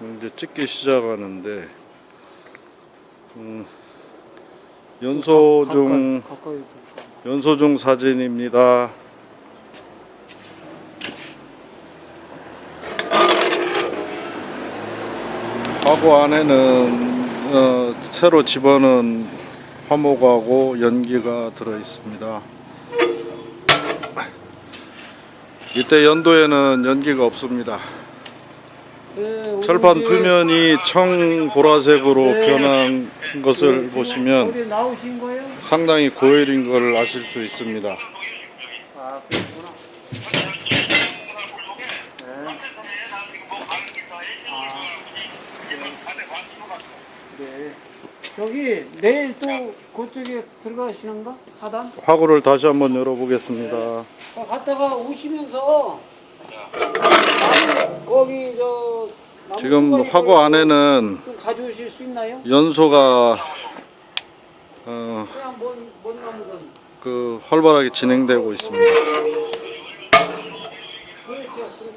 이제 찍기 시작하는데 음, 연소중. 연소중 사진입니다. 화구 안에는 어, 새로 집어넣은 화목하고 연기가 들어 있습니다. 이때 연도에는 연기가 없습니다. 네, 철판 표면이 청 보라색으로 네. 변한 것을 지금 보시면? 상당히 고열인 걸 아실 수 있습니다. 아. 네. 아, 네. 저기 내일 또 그쪽에 들어가시는가? 사단? 화구를 다시 한번 열어보겠습니다. 어, 갔다가 오시면서 거기 저 지금 화구 안에는 좀 가져오실 수 있나요? 연소가 어, 그냥 뭔, 뭔 나무든 그 활발하게 진행되고 있습니다. 그렇죠 그렇죠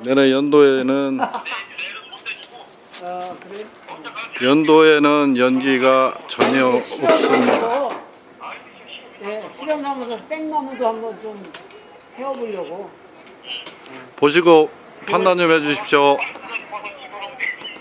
내내 연도에는 아 그래? 연도에는 연기가 전혀 없습니다. 실험나무도 예, 실험나무도 생나무도 한번 좀 해워보려고 보시고 판단 좀 해주십시오.